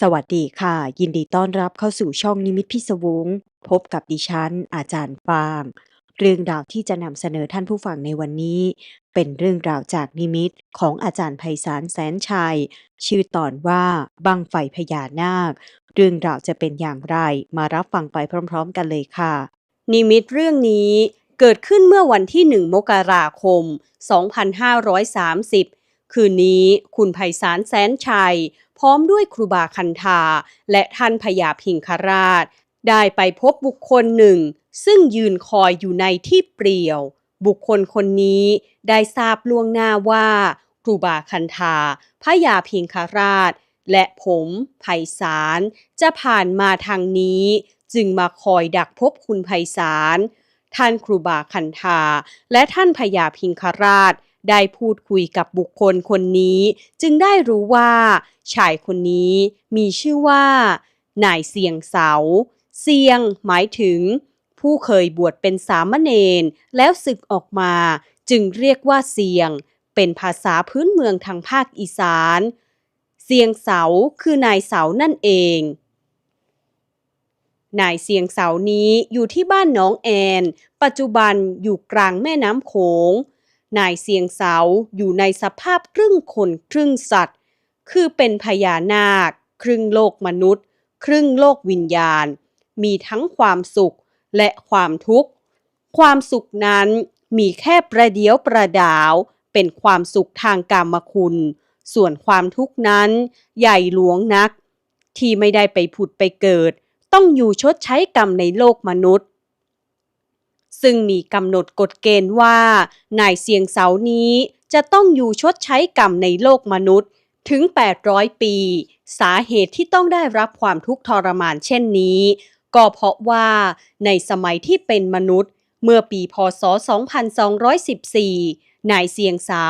สวัสดีค่ะ ยินดีต้อนรับเข้าสู่ช่องนิมิตพิศวง พบกับดิฉัน อาจารย์ฟาง เรื่องราวที่จะนำเสนอท่านผู้ฟังในวันนี้ เป็นเรื่องราวจากนิมิตของอาจารย์ไพศาลแสนชัย ชื่อตอนว่าบังไฟพญานาค เรื่องราวจะเป็นอย่างไรมารับฟังไปพร้อม ๆ กันเลยค่ะ นิมิตเรื่องนี้เกิดขึ้นเมื่อวันที่ 1 มกราคม 2530 คืนนี้คุณไพศาลแสนชัย พร้อมด้วยครูบาคันธาและท่านพญาพิงคราช ได้ไปพบบุคคลหนึ่ง ซึ่งยืนคอยอยู่ในที่เปลี่ยว บุคคลคนนี้ได้ทราบล่วงหน้าว่าครูบาคันธาพญาพิงคราช และผมไพศาลจะผ่านมาทางนี้ จึงมาคอยดักพบคุณไพศาลท่านครูบาคันธาและท่านพญาพิงคราช ได้พูดคุยกับบุคคลคนนี้ จึงได้รู้ว่าชายคนนี้มีชื่อว่า นายเสียงเสา เสียงหมายถึง ผู้เคยบวชเป็นสามเณรแล้วศึกออกมา จึงเรียกว่าเสียง เป็นภาษาพื้นเมืองทางภาคอีสาน เสียงเสาคือนายเสานั่นเองนายเสียงเสานี้อยู่ที่บ้านน้องแอน ปัจจุบันอยู่กลางแม่น้ำโขง นายเสียงเสาอยู่ในสภาพครึ่งคนครึ่งสัตว์ คือเป็นพญานาค ครึ่งโลกมนุษย์ ครึ่งโลกวิญญาณ มีทั้งความสุขและความทุกข์ ความสุขนั้นมีแค่ประเดียวประดาว เป็นความสุขทางกามคุณ ส่วนความทุกข์นั้นใหญ่หลวงนัก ที่ไม่ได้ไปผุดไปเกิด ต้องอยู่ชดใช้กรรมในโลกมนุษย์ ซึ่งมีกำหนดกฎเกณฑ์ว่า นายเสียงเสานี้จะต้องอยู่ชดใช้กรรมในโลกมนุษย์ถึง 800 ปี สาเหตุที่ต้องได้รับความทุกข์ทรมานเช่นนี้ ก็เพราะว่าในสมัยที่เป็นมนุษย์ เมื่อปีพศ 2214 นายเสียงเสา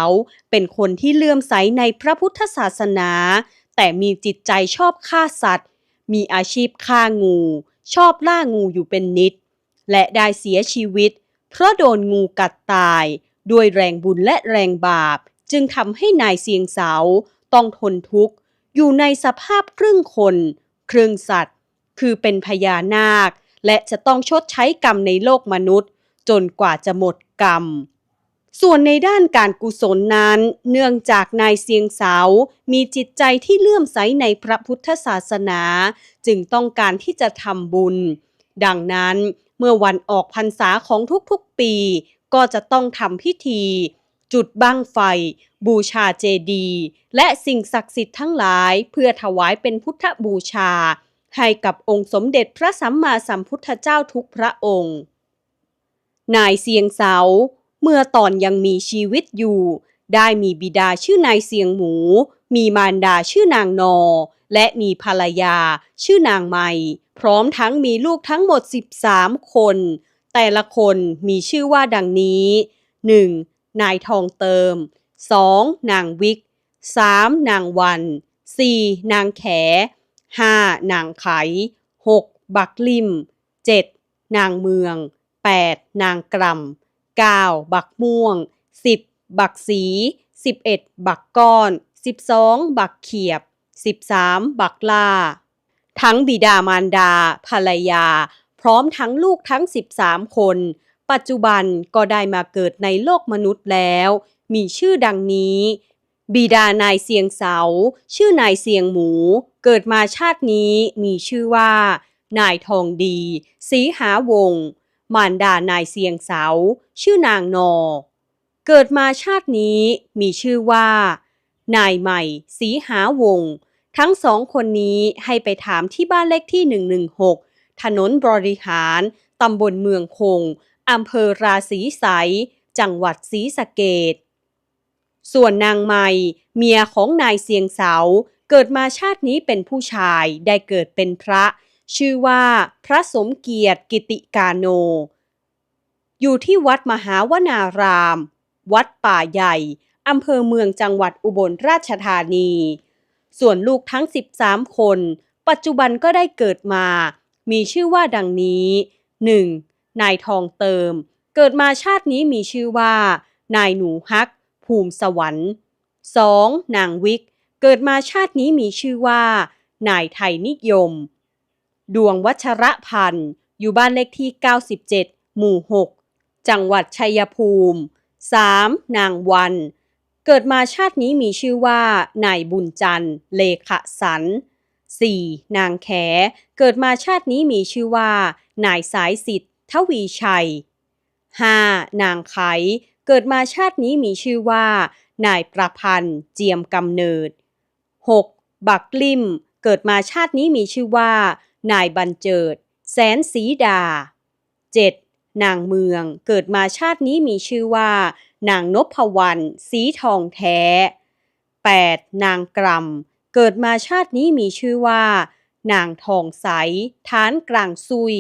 เป็นคนที่เลื่อมใสในพระพุทธศาสนา แต่มีจิตใจชอบฆ่าสัตว์ มีอาชีพฆ่างู ชอบล่างูอยู่เป็นนิด และได้เสียชีวิต เพราะโดนงูกัดตาย ด้วยแรงบุญและแรงบาป จึงทำให้นายเสียงเสา ต้องทนทุกข์ อยู่ในสภาพครึ่งคน ครึ่งสัตว์ คือเป็นพญานาค และจะต้องชดใช้กรรมในโลกมนุษย์ จนกว่าจะหมดกรรมส่วนในด้านการกุศลนั้น เนื่องจากนายเสียงเสา มีจิตใจที่เลื่อมใสในพระพุทธศาสนา จึงต้องการที่จะทำบุญ ดังนั้น เมื่อวันออกพรรษาของทุกๆปี ก็จะต้องทำพิธี จุดบั้งไฟ บูชาเจดีย์และสิ่งศักดิ์สิทธิ์ทั้งหลาย เพื่อถวายเป็นพุทธบูชา ให้กับองค์สมเด็จพระสัมมาสัมพุทธเจ้าทุกพระองค์ นายเสียงเสา เมื่อตอนยังมีชีวิตอยู่ ได้มีบิดาชื่อนายเสียงหมู มีมารดาชื่อนางนอ และมีภรรยา ชื่อนางไม่พร้อมทั้งมีลูกทั้งหมด 13 คน แต่ละคนมีชื่อว่าดังนี้ 1. นายทองเติม 2. นางวิก 3. นางวัน 4. นางแข 5. นางไข 6. บักลิม 7. นางเมือง 8. นางกรำ 9. บักม่วง 10. บักสี 11. บักก้อน 12. บักเขียบ 13. บักล่า ทั้งบิดามารดา ภรรยา พร้อมทั้งลูกทั้ง 13 คน ปัจจุบันก็ได้มาเกิดในโลกมนุษย์แล้ว มีชื่อดังนี้ บิดานายเสียงเสา ชื่อนายเสียงหมู เกิดมาชาตินี้มีชื่อว่า นายทองดีสีหาวง มารดานายเสียงเสา ชื่อนางนอเกิดมาชาตินี้มีชื่อว่า นายใหม่ สีหาวง ทั้งสองคนนี้ให้ไปถามที่บ้านเลขที่ 116 ถนนบริหาร ตำบลเมืองคง อำเภอราศีไสจังหวัดศรีสะเกดส่วนนางไม้เมียของนายเสียงเสา เกิดมาชาตินี้เป็นผู้ชายได้เกิดเป็นพระ ชื่อว่าพระสมเกียรติกิติกาโน อยู่ที่วัดมหาวนาราม วัดป่าใหญ่ อำเภอเมืองจังหวัดอุบลราชธานี ส่วนลูกทั้ง 13 คน ปัจจุบันก็ได้เกิดมา มีชื่อว่าดังนี้ 1. นายทองเติม เกิดมาชาตินี้มีชื่อว่า นายหนูฮัก ภูมิสวรรค์ 2. นางวิก เกิดมาชาตินี้มีชื่อว่า นายไทยนิยม ดวงวัชระพันธ์อยู่บ้านเลขที่ 97 หมู่ 6 จังหวัดชัยภูมิ 3. นางวัน เกิดมาชาตินี้มีชื่อว่านายบุญจันทร์ เลขสัน 4. นางแข เกิดมาชาตินี้มีชื่อว่า นายสายสิทธิ์ทวีชัย 5. นางไข เกิดมาชาตินี้มีชื่อว่า นายประพันธ์ เจียมกำเนิด 6. บักลิม เกิดมาชาตินี้มีชื่อว่า นายบรรเจิด แสนสีดา 7. นางเมือง เกิดมาชาตินี้มีชื่อว่า นางนพวรรณสีทองแท้ 8. นางกรำเกิดมาชาตินี้มีชื่อว่า นางทองใสฐานกลางซุย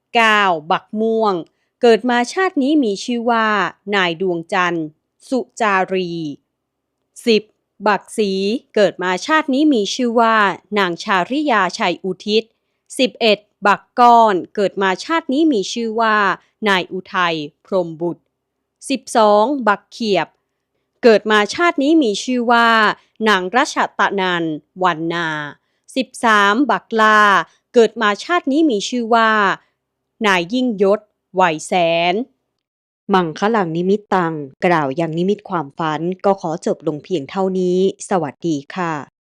9. บักม่วง เกิดมาชาตินี้มีชื่อว่า นายดวงจันทร์ สุจารี 10. บักสีเกิดมาชาตินี้มีชื่อว่า นางชาริยาชัยอุทิศ 11. บักก้อนเกิดมาชาตินี้มีชื่อว่า นายอุทัย พรมบุตร 12. บักเขียบ เกิดมาชาตินี้มีชื่อว่า นางรัชตะนันวันนา 13. บักลา เกิดมาชาตินี้มีชื่อว่า นายยิ่งยศไหวแสน มังคลังนิมิตตัง กล่าวยังนิมิตความฝันก็ขอจบลงเพียงเท่านี้ สวัสดีค่ะ